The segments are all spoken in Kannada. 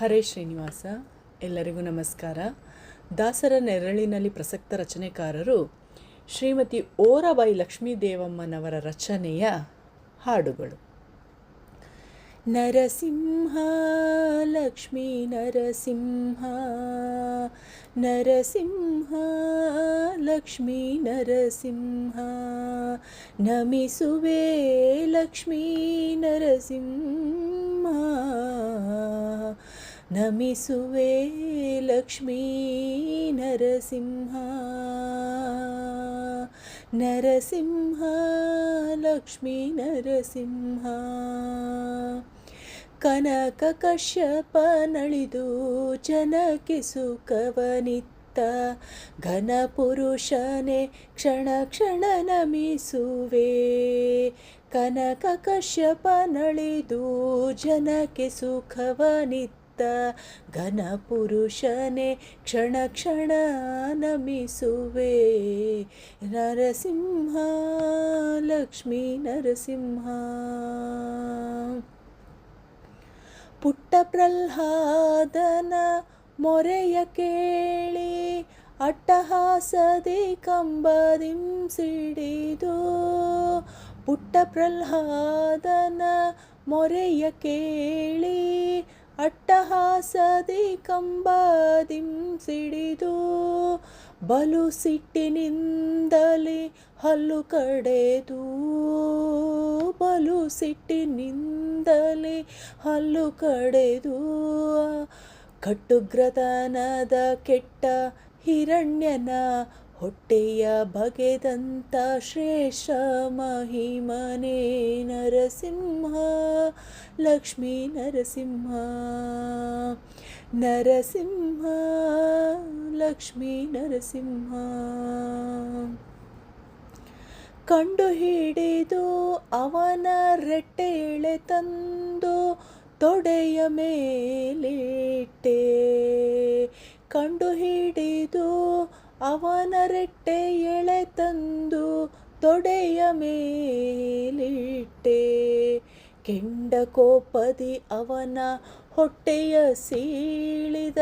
ಹರೇ ಶ್ರೀನಿವಾಸ, ಎಲ್ಲರಿಗೂ ನಮಸ್ಕಾರ. ದಾಸರ ನೆರಳಿನಲ್ಲಿ ಪ್ರಸಕ್ತ ರಚನೆಕಾರರು ಶ್ರೀಮತಿ ಓರಬಾಯಿ ಲಕ್ಷ್ಮೀದೇವಮ್ಮನವರ ರಚನೆಯ ಹಾಡುಗಳು. ನರಸಿಂಹ, ಲಕ್ಷ್ಮೀ ನರಸಿಂಹ ನರಸಿಂಹ, ಲಕ್ಷ್ಮೀ ನರಸಿಂಹ, ನಮಿಸುವೆ ಲಕ್ಷ್ಮೀ ನರಸಿಂಹ. ನಮಿಸುವೆ ಲಕ್ಷ್ಮೀ ನರಸಿಂಹ. ನರಸಿಂಹ, ಲಕ್ಷ್ಮೀ ನರಸಿಂಹ. ಕನಕ ಕಶ್ಯಪನಳಿದು ಜನಕ್ಕೆ ಸುಖವನಿತ್ತ. ಘನಪುರುಷನೇ ಕ್ಷಣ ಕ್ಷಣ ನಮಿಸುವೆ. ಕನಕ ಕಶ್ಯಪನಳಿದು ಜನಕ್ಕೆ ಸುಖವನಿತ್ತ. ಘನ ಪುರುಷನೇ ಕ್ಷಣ ಕ್ಷಣ ನಮಿಸುವೆ. ನರಸಿಂಹ, ಲಕ್ಷ್ಮೀ ನರಸಿಂಹ. ಪುಟ್ಟ ಪ್ರಹ್ಲಾದನ ಮೊರೆಯ ಕೇಳಿ ಅಟ್ಟಹಾಸದಿ ಕಂಬದಿಂಸಿಡಿದು ಪುಟ್ಟ ಪ್ರಹ್ಲಾದನ ಮೊರೆಯ ಕೇಳಿ ಅಟ್ಟಹಾಸದಿ ಕಂಬದಿಂಸಿಡಿದು ಬಲು ಸಿಟ್ಟಿನಿಂದಲೇ ಹಲ್ಲು ಕಡೆದು ಬಲು ಸಿಟ್ಟಿನಿಂದಲೇ ಹಲ್ಲು ಕಡೆದು ಕಟ್ಟುಗ್ರತನದ ಕೆಟ್ಟ ಹಿರಣ್ಯನ ಹೊಟ್ಟೆಯ ಬಗೆದಂತ ಶ್ರೇಷ್ಠ ಮಹಿಮನೆ ನರಸಿಂಹ, ಲಕ್ಷ್ಮೀ ನರಸಿಂಹ ನರಸಿಂಹ, ಲಕ್ಷ್ಮೀ ನರಸಿಂಹ. ಕಂಡು ಹಿಡಿದು ಅವನ ರೆಟ್ಟೆಳೆ ತಂದು ತೊಡೆಯ ಮೇಲಿಟ್ಟೆ. ಕಂಡು ಹಿಡಿದು ಅವನ ರೆಟ್ಟೆ ಎಳೆ ತಂದು ತೊಡೆಯ ಮೇಲಿಟ್ಟೆ. ಕೆಂಡ ಕೋಪದಿ ಅವನ ಹೊಟ್ಟೆಯ ಸೀಳಿದ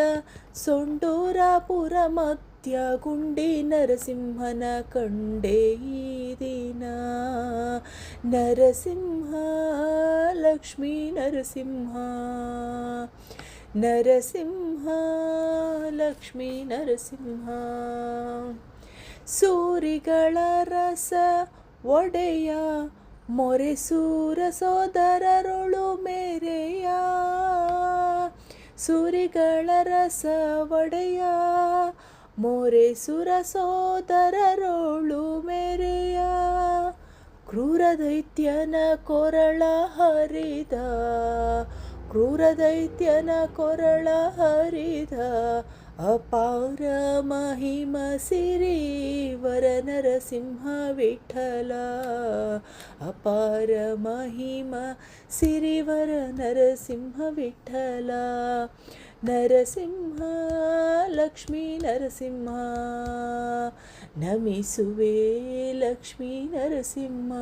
ಸೊಂಡೂರಾಪುರ ಮಧ್ಯ ಗುಂಡಿ ನರಸಿಂಹನ ಕಂಡೆ ಈ ದಿನ. ನರಸಿಂಹ, ಲಕ್ಷ್ಮೀ ನರಸಿಂಹ ನರಸಿಂಹ, ಲಕ್ಷ್ಮೀ ನರಸಿಂಹ. ಸೂರಿಗಳ ರಸ ಒಡೆಯ, ಮೊರೆಸೂರ ಸೋದರರೊಳು ಮೇರೆಯ. ಸೂರಿಗಳ ರಸ ಒಡೆಯ, ಮೊರೆಸುರ ಸೋದರರೊಳು ಮೇರೆಯ. ಕ್ರೂರ ದೈತ್ಯನ ಕೊರಳ ಹರಿದ ಕ್ರೂರ ದೈತ್ಯನ ಕೊರಳ ಹರಿದ ಅಪಾರ ಮಹಿಮ ಸಿರಿ ನರಸಿಂಹ ವಿಠಲ. ಅಪಾರ ಮಹಿಮ ಸಿರಿವರ ನರಸಿಂಹ ವಿಠಲ. ನರಸಿಂಹ, ಲಕ್ಷ್ಮೀ ನರಸಿಂಹ, ನಮಿಸುವೆ ಲಕ್ಷ್ಮೀ ನರಸಿಂಹ.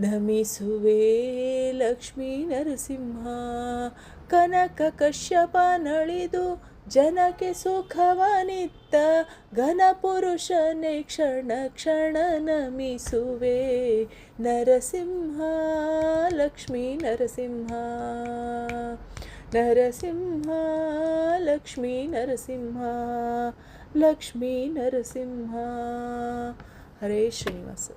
ನಮಿಸುವೆ ಲಕ್ಷ್ಮೀ ನರಸಿಂಹ. ಕನಕ ಕಶ್ಯಪನಳಿದು ಜನಕ್ಕೆ ಸುಖವನಿತ್ತ. ಘನಪುರುಷನೇ ಕ್ಷಣ ಕ್ಷಣ ನಮಿಸುವೆ ನರಸಿಂಹ, ಲಕ್ಷ್ಮೀ ನರಸಿಂಹ. ನರಸಿಂಹ, ಲಕ್ಷ್ಮೀ ನರಸಿಂಹ ಲಕ್ಷ್ಮೀ ನರಸಿಂಹ. ಹರೇ ಶ್ರೀನಿವಾಸ.